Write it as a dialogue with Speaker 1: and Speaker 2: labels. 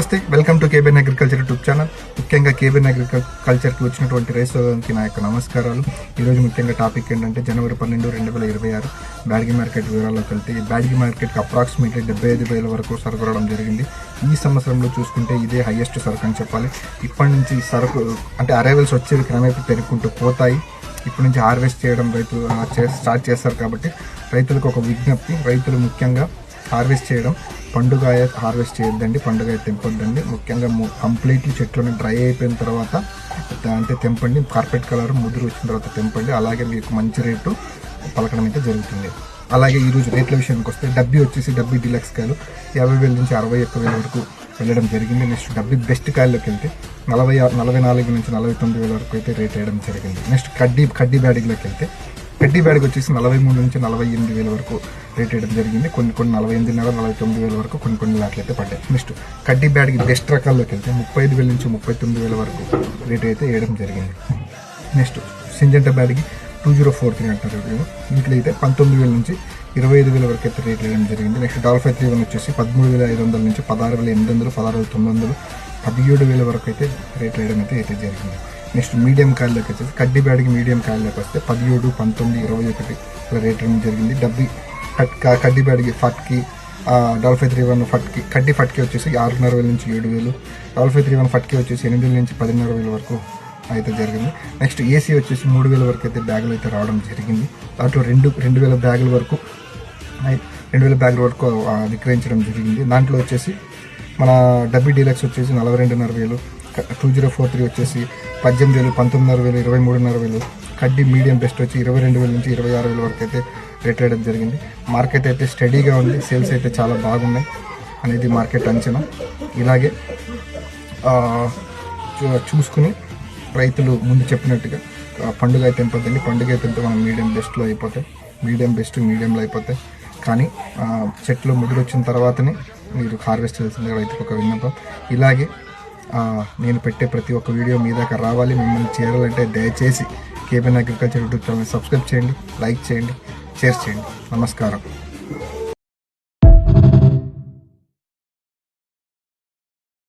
Speaker 1: నమస్తే welcome to cabin agriculture YouTube channel. ముఖ్యంగా cabin అగ్రికల్చర్కి వచ్చినటువంటి రైతులకి నా యొక్క నమస్కారాలు. ఈరోజు ముఖ్యంగా టాపిక్ ఏంటంటే జనవరి పన్నెండు రెండు వేల ఇరవై ఆరు బ్యాడ్గి మార్కెట్ వివరాల్లోకి వెళ్తే ఈ బ్యాడ్గి మార్కెట్కి అప్రాక్సిమేట్లీ డెబ్బై ఐదు వేల వరకు సరుకు రావడం జరిగింది. ఈ సంవత్సరంలో చూసుకుంటే ఇదే హైయెస్ట్ సరుకు అని చెప్పాలి. ఇప్పటి నుంచి సరుకు అంటే అరైవల్స్ వచ్చేవి క్రమేపీ పెరుగుకుంటూ పోతాయి. ఇప్పటి నుంచి హార్వెస్ట్ చేయడం రైతులు చే- స్టార్ట్ చేస్తారు కాబట్టి రైతులకు ఒక విజ్ఞప్తి రైతులు ముఖ్యంగా హార్వెస్ట్ చేయడం. పండుగ హార్వెస్ట్ చేయొద్దండి పండుగ తెంపొద్దండి. ముఖ్యంగా కంప్లీట్లీ చెట్లను డ్రై అయిపోయిన తర్వాత అంటే తెంపండి. కార్పెట్ కలర్ ముదురు వచ్చిన తర్వాత తెంపండి. అలాగే మీకు మంచి రేటు పలకడం అయితే జరుగుతుంది. అలాగే ఈరోజు రేట్ల విషయానికి వస్తే డబ్బీ వచ్చేసి డబ్బీ డిలక్స్ కాయలు యాభై వేల నుంచి అరవై ఒక్క వేల వరకు వెళ్ళడం జరిగింది. నెక్స్ట్ డబ్బీ బెస్ట్ కాయల్లోకి వెళ్తే నలభై ఆరు నలభై నాలుగు నుంచి నలభై తొమ్మిది వేల వరకు అయితే రేట్ వేయడం జరిగింది. నెక్స్ట్ కడ్డీ కడ్డీ బ్యాడింగ్లోకి వెళ్తే కడ్డీ బ్యాడ్కి వచ్చేసి నలభై మూడు నుంచి నలభై ఎనిమిది వేల వరకు రేట్ వేయడం జరిగింది. కొన్ని కొన్ని నలభై ఎనిమిదిన్నర నలభై తొమ్మిది వేల వరకు కొన్ని కొన్ని లాట్లు అయితే పడ్డాయి. నెక్స్ట్ కడ్డీ బ్యాడ్కి బెస్ట్ రకాల్లోకి వెళ్తే ముప్పై ఐదు వేల నుంచి ముప్పై తొమ్మిది వేల వరకు రేట్ అయితే వేయడం జరిగింది. నెక్స్ట్ సింజంట బ్యాడ్కి టూ జీరో ఫోర్ త్రీ అంటారు వీటిలో అయితే పంతొమ్మిది వేల నుంచి ఇరవై ఐదు వేల వరకు అయితే రేట్ వేయడం జరిగింది. నెక్స్ట్ డాల్ఫై త్రీ వన్ వచ్చేసి పదమూడు వేల ఐదు వందల నుంచి పదహారు వేల ఎనిమిది వందలు పదహారు వేల తొమ్మిది వందలు పదిహేడు వేల వరకు అయితే రేట్ వేయడం అయితే అయితే జరిగింది. నెక్స్ట్ మీడియం కాయల్లోకి వచ్చేసి కడ్డీ బ్యాడ్కి మీడియం కాయల్లోకి వస్తే పదిహేడు పంతొమ్మిది ఇరవై ఒకటి రేట్ జరిగింది. డబ్బి కట్ క- కడ్డీ బ్యాడ్కి ఫట్కి డాల్ఫై త్రీ వన్ ఫట్కి కడ్డీ ఫట్కి వచ్చేసి ఆరున్నర వేల నుంచి ఏడు వేలు డాల్ఫై త్రీ వన్ ఫట్కి వచ్చేసి ఎనిమిది వేల నుంచి పదిన్నర వేల వరకు అయితే జరిగింది. నెక్స్ట్ ఏసీ వచ్చేసి మూడు వేల వరకు అయితే బ్యాగులు అయితే రావడం జరిగింది. దాంట్లో రెండు రెండు వేల బ్యాగుల వరకు రెండు వేల బ్యాగుల వరకు విక్రయించడం జరిగింది. దాంట్లో వచ్చేసి మన డబ్బీ డీలక్స్ వచ్చేసి నలభై రెండున్నర వేలు టూ జీరో ఫోర్ త్రీ వచ్చేసి పద్దెనిమిది వేలు పంతొమ్మిదిన్నర వేలు ఇరవై మూడున్నర వేలు కడ్డీ మీడియం బెస్ట్ వచ్చి ఇరవై రెండు వేల నుంచి ఇరవై ఆరు వేల వరకు అయితే రేట్ వేయడం జరిగింది. మార్కెట్ అయితే స్టడీగా ఉంది సేల్స్ అయితే చాలా బాగున్నాయి అనేది మార్కెట్ అంచనా. ఇలాగే చూ- చూసుకుని రైతులు ముందు చెప్పినట్టుగా పండుగ అయితే తెంపొద్దండి పండుగ అయితే మనం మీడియం బెస్ట్లో అయిపోతాయి. మీడియం బెస్ట్ మీడియంలో అయిపోతాయి. కానీ చెట్లు ముదిరి వచ్చిన తర్వాతనే మీరు హార్వెస్ట్ చేయాల్సింది రైతుకు ఒక విన్నపం. ఇలాగే నేను పెట్టే ప్రతి ఒక్క వీడియో మీ దాకా రావాలి. మిమ్మల్ని చేరాలంటే దయచేసి cabin agriculture YouTube channel subscribe చేయండి లైక్ చేయండి షేర్ చేయండి. నమస్కారం.